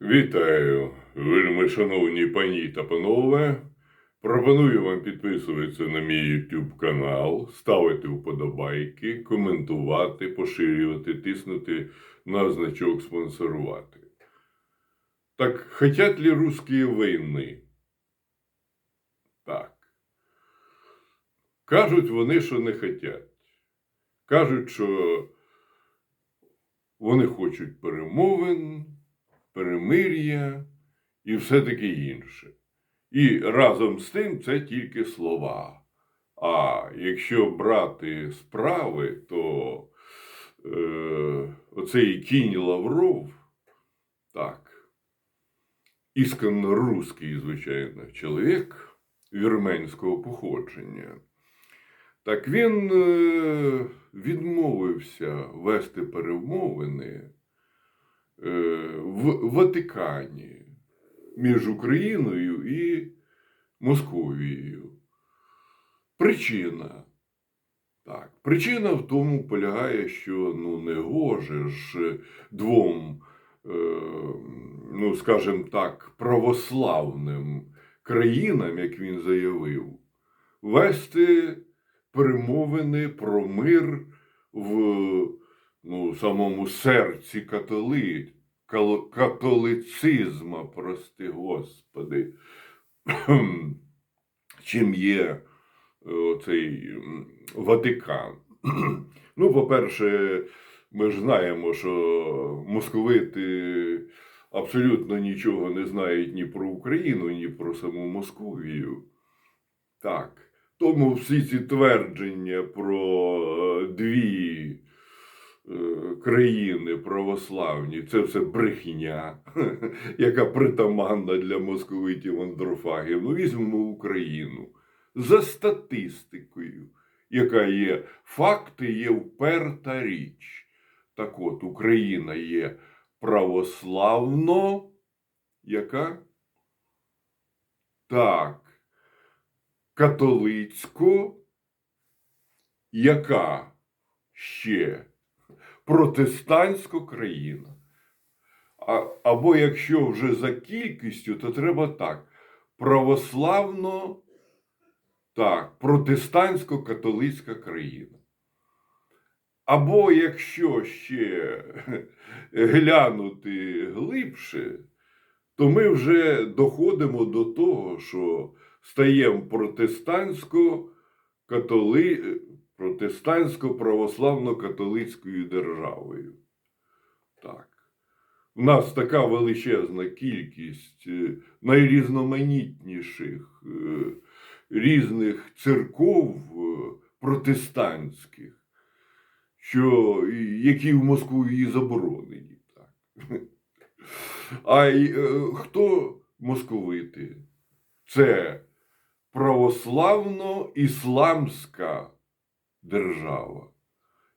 Вітаю, вельми шановні пані та панове. Пропоную вам підписуватися на мій YouTube канал, ставити вподобайки, коментувати, поширювати, тиснути на значок спонсорувати. Так хотят ли русские війни? Так. Кажуть вони, що не хотять. Кажуть, що вони хочуть перемовин, перемир'я і все таке інше. І разом з тим це тільки слова. А якщо брати справи, то е, оцей кінь Лавров, так, ісконно русський, звичайно, чоловік вірменського походження, так він е, відмовився вести перемовини в Ватикані між Україною і Московією. Причина. Так, причина в тому полягає, що ну не гоже ж двом, е, ну скажімо так, православним країнам, як він заявив, вести перемовини про мир в ну, самому серці католи, католицизма, прости Господи, чим є е, цей Ватикан. Ну, по-перше, ми ж знаємо, що московити абсолютно нічого не знають ні про Україну, ні про саму Московію. Так. Тому всі ці твердження про е, дві країни православні це все брехня, яка притаманна для московитів андрофагів. Ну, візьмемо Україну за статистикою, яка є факти, є вперта річ. Так от, Україна є православно, яка? Так католицько, яка ще протестантська країна. А, або якщо вже за кількістю, то треба так: православно, так, протестантсько-католицька країна. Або якщо ще глянути глибше, то ми вже доходимо до того, що стаємо протестантсько католи... протестантсько-православно-католицькою державою. Так. У нас така величезна кількість е, найрізноманітніших е, різних церков е, протестантських, що, які в Москві заборонені. Так. А й, хто московити? Це православно-ісламська держава.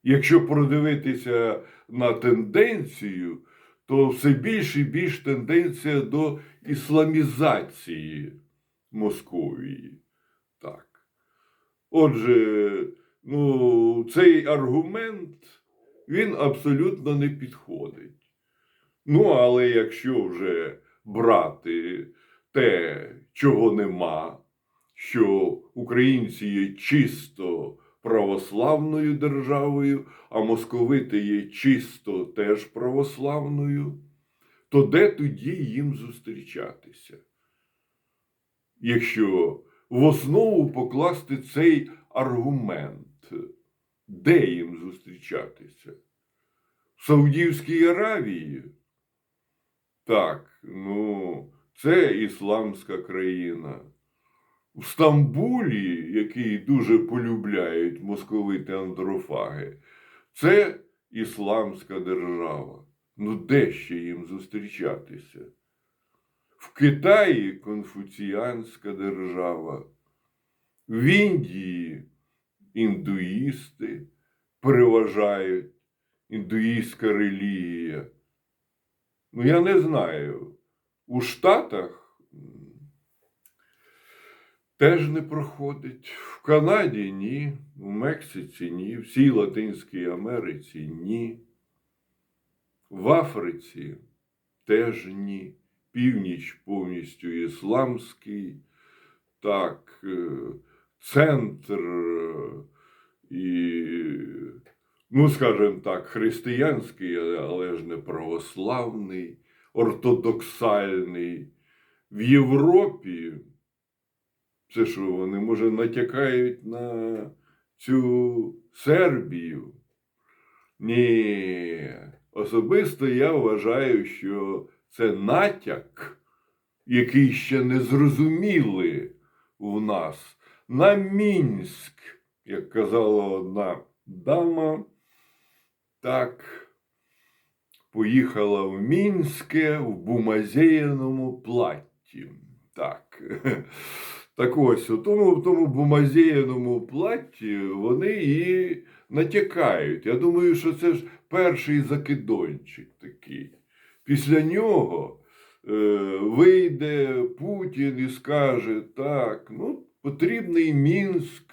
Якщо продивитися на тенденцію, то все більш і більш тенденція до ісламізації Московії. Так. Отже, ну, цей аргумент він абсолютно не підходить. Ну, але якщо вже брати те, чого нема, що українці є чисто православною державою, а московити є чисто теж православною, то де тоді їм зустрічатися? Якщо в основу покласти цей аргумент, де їм зустрічатися? В Саудівській Аравії? Так, ну, це ісламська країна. В Стамбулі, який дуже полюбляють московити андрофаги, це ісламська держава. Ну де ще їм зустрічатися? В Китаї конфуціанська держава, в Індії індуїсти переважають, індуїстська релігія. Ну, я не знаю. У Штатах теж не проходить. В Канаді ні, в Мексиці ні, в всій Латинській Америці ні. В Африці безстежні, північ повністю ісламський, так, е, центр е, і, ну, скажімо так, християнський, але ж не православний, ортодоксальний. В Європі це що вони, може, натякають на цю Сербію? Ні. Особисто я вважаю, що це натяк, який ще не зрозуміли в нас, на Мінськ, як казала одна дама, так, поїхала в Мінське в бумазеєному платті. Так. Так ось, у тому, тому бумазеєному платті вони і натякають. Я думаю, що це ж перший закидончик такий. Після нього е, вийде Путін і скаже: так, ну, потрібний Мінськ,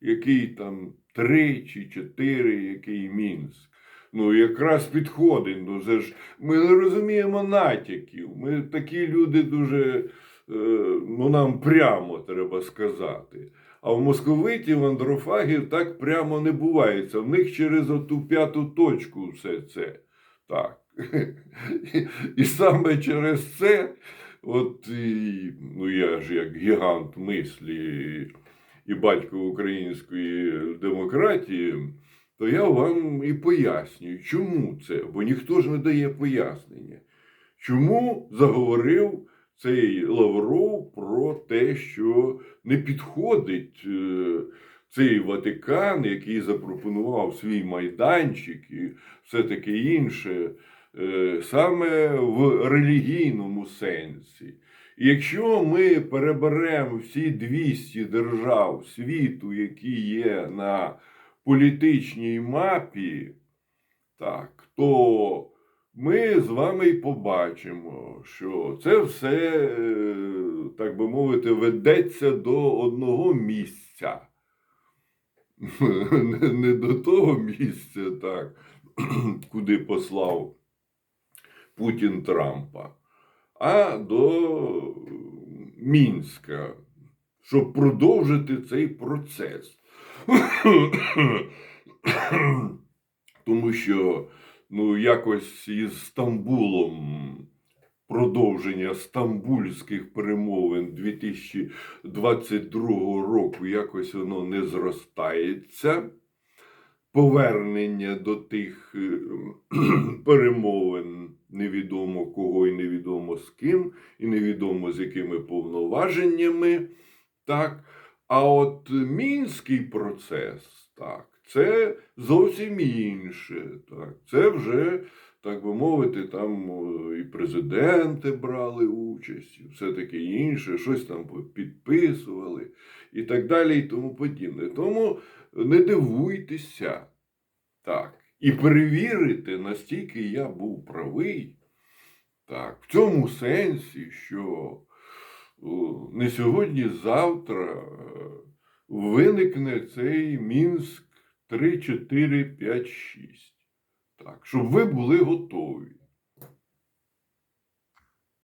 який там три чи чотири, який Мінськ. Ну, якраз підходить. Ну, це ж ми не розуміємо натяків. Ми такі люди дуже, ну нам прямо треба сказати. А в московитів, андрофагів так прямо не бувається. В них через оту п'яту точку все це. Так. І, саме через це, от ну я ж як гігант мислі і батько української демократії, то я вам і пояснюю, чому це, бо ніхто ж не дає пояснення. Чому заговорив цей Лавров про те, що не підходить е, цей Ватикан, який запропонував свій майданчик і все таке інше, е, саме в релігійному сенсі. Якщо ми переберемо всі 200 держав світу, які є на політичній мапі, так, то ми з вами й побачимо, що це все, е, так би мовити, ведеться до одного місця. Не- Не до того місця, так, куди послав Путін Трампа, а до Мінська, щоб продовжити цей процес. Тому що ну, якось із Стамбулом продовження стамбульських перемовин 2022 року якось воно не зростається. Повернення до тих е, перемовин невідомо кого і невідомо з ким, і невідомо з якими повноваженнями. Так. А от мінський процес, так, це зовсім інше. Так. Це вже, так би мовити, там і президенти брали участь, і все таке інше, щось там підписували і так далі, і тому подібне. Тому не дивуйтеся. Так. І перевірити, настільки я був правий, так, в цьому сенсі, що не сьогодні, завтра е, виникне цей Мінськ 3, 4, 5, 6. Так, щоб ви були готові.